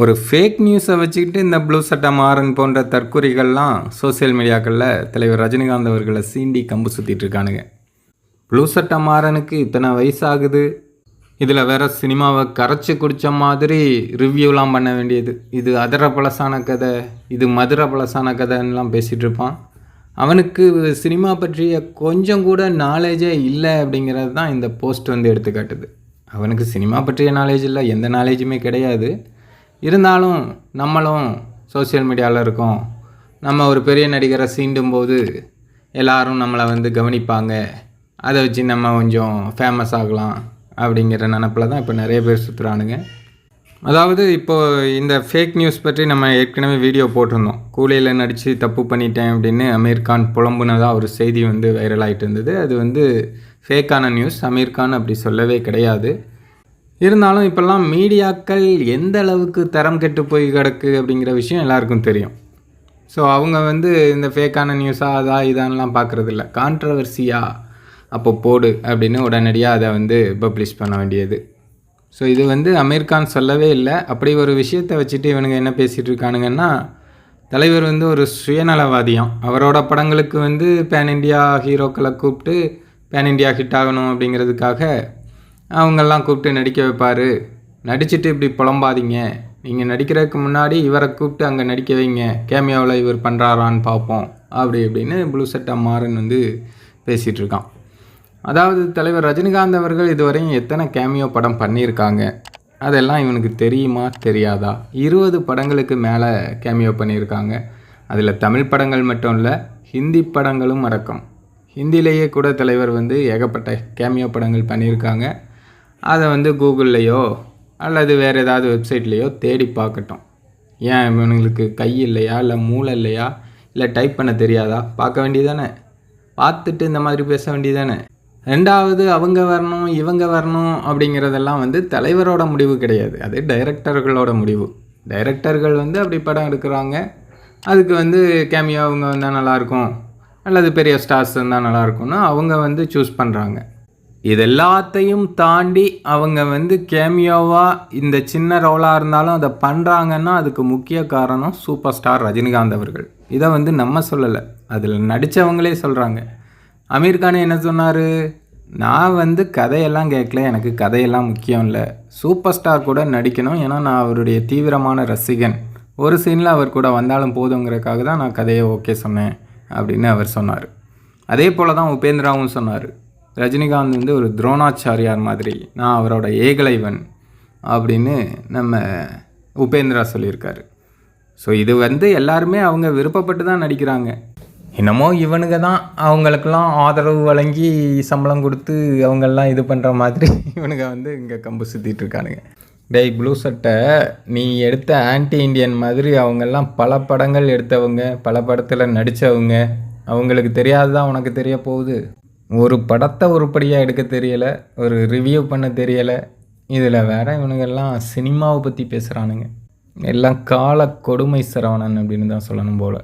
ஒரு ஃபேக் நியூஸை வச்சுக்கிட்டு இந்த ப்ளூ சட்டை மாறன் போன்ற தற்கொலைகள்லாம் சோஷியல் மீடியாக்களில் தலைவர் ரஜினிகாந்த் அவர்களை சீண்டி கம்பு சுற்றிட்டு இருக்கானுங்க. ப்ளூ சட்டை மாறனுக்கு இத்தனை வயசாகுது? இதில் வேற சினிமாவை கரைச்சி குடித்த மாதிரி ரிவ்யூலாம் பண்ண வேண்டியது. இது அதர பழசான கதை இது மதுர பழசான கதைன்னெலாம் பேசிகிட்டு இருப்பான். அவனுக்கு சினிமா பற்றிய கொஞ்சம் கூட நாலேஜே இல்லை அப்படிங்கிறது தான் இந்த போஸ்ட் வந்து எடுத்துக்காட்டுது. அவனுக்கு சினிமா பற்றிய நாலேஜ் இல்லை எந்த நாலேஜுமே கிடையாது. இருந்தாலும் நம்மளும் சோஷியல் மீடியாவில் இருக்கோம். நம்ம ஒரு பெரிய நடிகரை சீண்டும் போது எல்லாரும் நம்மளை வந்து கவனிப்பாங்க. அதை வச்சு நம்ம கொஞ்சம் ஃபேமஸ் ஆகலாம் அப்படிங்கிற நினப்பில் தான் இப்போ நிறைய பேர் சுற்றுறானுங்க அதாவது இப்போ இந்த ஃபேக் நியூஸ் பற்றி நம்ம ஏற்கனவே வீடியோ போட்டிருந்தோம். கூலியில் நடித்து தப்பு பண்ணிட்டேன் அப்படின்னு அமீர் கான் புலம்புனதாக ஒரு செய்தி வந்து வைரல் ஆகிட்டு இருந்தது. அது வந்து ஃபேக்கான நியூஸ் அமீர் கான் அப்படி சொல்லவே கிடையாது. இருந்தாலும் இப்போல்லாம் மீடியாக்கள் எந்த அளவுக்கு தரம் கெட்டு போய் கிடக்கு அப்படிங்கிற விஷயம் எல்லாருக்கும் தெரியும். ஸோ அவங்க வந்து இந்த ஃபேக்கான நியூஸாக அதா இதான்லாம் பார்க்குறதில்ல கான்ட்ரவர்சியா அப்போ போடு அப்படின்னு உடனடியாக அதை வந்து பப்ளிஷ் பண்ண வேண்டியது. ஸோ இது வந்து அமீர் கான் சொல்லவே இல்லை. அப்படி ஒரு விஷயத்தை வச்சுட்டு இவனுங்க என்ன பேசிகிட்டு இருக்கானுங்கன்னா தலைவர் வந்து ஒரு சுயநலவாதியாம். அவரோட படங்களுக்கு வந்து பேன் இண்டியா ஹீரோக்களை கூப்பிட்டு பேன் இண்டியா ஹிட் ஆகணும் அப்படிங்கிறதுக்காக அவங்கெல்லாம் கூப்பிட்டு நடிக்க வைப்பார். நடிச்சுட்டு இப்படி புலம்பாதீங்க. நீங்கள் நடிக்கிறதுக்கு முன்னாடி இவரை கூப்பிட்டு அங்கே நடிக்க வைங்க. கேமியாவில் இவர் பண்ணுறாரான்னு பார்ப்போம். அப்படி இப்படின்னு ப்ளூ சட்டா மாறன் வந்து பேசிகிட்டு இருக்கான். அதாவது தலைவர் ரஜினிகாந்த் அவர்கள் இதுவரையும் எத்தனை கேமியோ படம் பண்ணியிருக்காங்க. அதெல்லாம் இவனுக்கு தெரியுமா தெரியாதா? இருபது படங்களுக்கு மேலே கேமியோ பண்ணியிருக்காங்க. அதில் தமிழ் படங்கள் மட்டும் இல்லை ஹிந்தி படங்களும் அடக்கம். ஹிந்திலேயே கூட தலைவர் வந்து ஏகப்பட்ட கேமியோ படங்கள் பண்ணியிருக்காங்க. அதை வந்து கூகுள்லேயோ அல்லது வேறு ஏதாவது வெப்சைட்லேயோ தேடி பார்க்கட்டும். ஏன் இவனுங்களுக்கு கை இல்லையா? இல்லை மூளை இல்லையா? இல்லை டைப் பண்ண தெரியாதா? பார்க்க வேண்டியதானே பார்த்துட்டு இந்த மாதிரி பேச வேண்டியதானே ரெண்டாவது அவங்க வரணும் இவங்க வரணும் அப்படிங்கிறதெல்லாம் வந்து தலைவரோட முடிவு கிடையாது. அது டைரக்டர்களோட முடிவு. டைரக்டர்கள் வந்து அப்படி படம் எடுக்கிறாங்க. அதுக்கு வந்து கேமியோ அவங்க வந்தால் நல்லாயிருக்கும். அல்லது பெரிய ஸ்டார்ஸ் இருந்தால் நல்லாயிருக்கும்னு அவங்க வந்து சூஸ் பண்ணுறாங்க. இது எல்லாத்தையும் தாண்டி அவங்க வந்து கேமியோவாக இந்த சின்ன ரோலாக இருந்தாலும் அதை பண்ணுறாங்கன்னா அதுக்கு முக்கிய காரணம் சூப்பர் ஸ்டார் ரஜினிகாந்த் அவர்கள். இதை வந்து நம்ம சொல்லலை. அதில் நடித்தவங்களே சொல்கிறாங்க அமீர் கான் என்ன சொன்னார்? நான் வந்து கதையெல்லாம் கேட்கல. எனக்கு கதையெல்லாம் முக்கியம் இல்லை. சூப்பர் ஸ்டார் கூட நடிக்கணும். ஏன்னா நான் அவருடைய தீவிரமான ரசிகன். ஒரு சீனில் அவர் கூட வந்தாலும் போதுங்கிறதுக்காக தான் நான் கதையை ஓகே சொன்னேன் அப்படின்னு அவர் சொன்னார். அதே போல் தான் உபேந்திராவும் சொன்னார். ரஜினிகாந்த் வந்து ஒரு துரோணாச்சாரியார் மாதிரி நான் அவரோட ஏகலைவன் அப்படின்னு நம்ம உபேந்திரா சொல்லியிருக்காரு. ஸோ இது வந்து எல்லாருமே அவங்க விருப்பப்பட்டு தான் நடிக்கிறாங்க. என்னமோ இவனுங்க தான் அவங்களுக்கெல்லாம் ஆதரவு வழங்கி சம்பளம் கொடுத்து அவங்கெல்லாம் இது பண்ணுற மாதிரி இவனுங்க வந்து இங்கே கம்பு சுற்றிட்டு இருக்கானுங்க. டேய் ப்ளூ சட்டை நீ எடுத்த ஆன்டி இண்டியன் மாதிரி அவங்கெல்லாம் பல படங்கள் எடுத்தவங்க பல படத்தில் நடித்தவங்க அவங்களுக்கு தெரியாததான் உனக்கு தெரிய போகுது? ஒரு படத்தை உருப்படியாக எடுக்க தெரியலை ஒரு ரிவ்யூ பண்ண தெரியலை. இதில் வேற இவனுங்கெல்லாம் சினிமாவை பற்றி பேசுகிறானுங்க எல்லாம் கால கொடுமை சரவணன் அப்படின்னு தான் சொல்லணும் போல்.